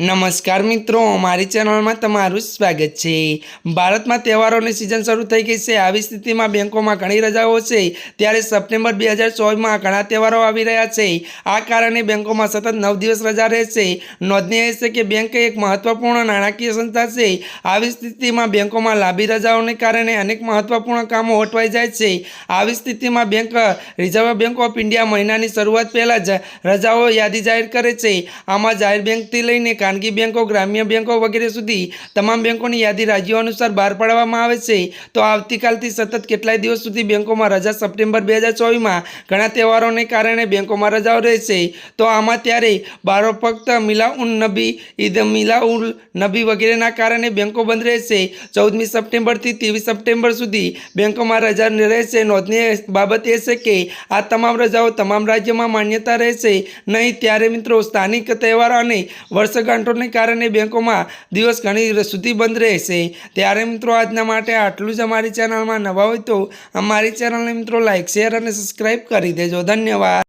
નમસ્કાર મિત્રો, મારી ચેનલમાં તમારું સ્વાગત છે. ભારતમાં તહેવારોની સિઝન શરૂ થઈ ગઈ છે. આવી સ્થિતિમાં બેંકોમાં ઘણી રજાઓ છે. ત્યારે સપ્ટેમ્બર બે હજાર ચોવીસમાં ઘણા તહેવારો આવી રહ્યા છે. આ કારણે બેંકોમાં સતત નવ દિવસ રજા રહેશે. નોંધનીય છે કે બેંક એક મહત્વપૂર્ણ નાણાકીય સંસ્થા છે. આવી સ્થિતિમાં બેંકોમાં લાંબી રજાઓને કારણે અનેક મહત્વપૂર્ણ કામો અટવાઈ જાય છે. આવી સ્થિતિમાં bank, reserve bank of India મહિનાની શરૂઆત પહેલાં જ રજાઓ યાદી જાહેર કરે છે. આમાં જાહેર બેંકથી લઈને ખાનગી બેંકો, ગ્રામ્ય બેંકો વગેરે સુધી તમામ બેંકોની યાદી રાજ્યો અનુસાર બહાર પાડવામાં આવે છે. તો આવતીકાલથી સતત કેટલાય દિવસ સુધી બેંકોમાં રજા સપ્ટેમ્બર બે હજાર ચોવીસમાં ઘણા તહેવારોને કારણે બેંકોમાં રજાઓ રહેશે. તો આમાં ત્યારે બારો ફક્ત મિલા ઉન નબી, ઈદ મિલા ઉલ નબી વગેરેના કારણે બેંકો બંધ રહેશે. ચૌદમી સપ્ટેમ્બરથી ત્રેવીસ સપ્ટેમ્બર સુધી બેંકોમાં રજા રહેશે. નોંધનીય બાબત એ છે કે આ તમામ રજાઓ તમામ રાજ્યોમાં માન્યતા રહેશે. નહીં ત્યારે મિત્રો સ્થાનિક તહેવારો અને વર્ષગાંઠોને કારણે બેંકોમાં દિવસ ઘણી સુધી બંધ રહેશે. ત્યારે મિત્રો, આજના માટે આટલું જ અમારી ચેનલમાં નવા હોય તો અમારી ચેનલને મિત્રો લાઇક શેર અને સબસ્ક્રાઈબ કરી દેજો. ધન્યવાદ.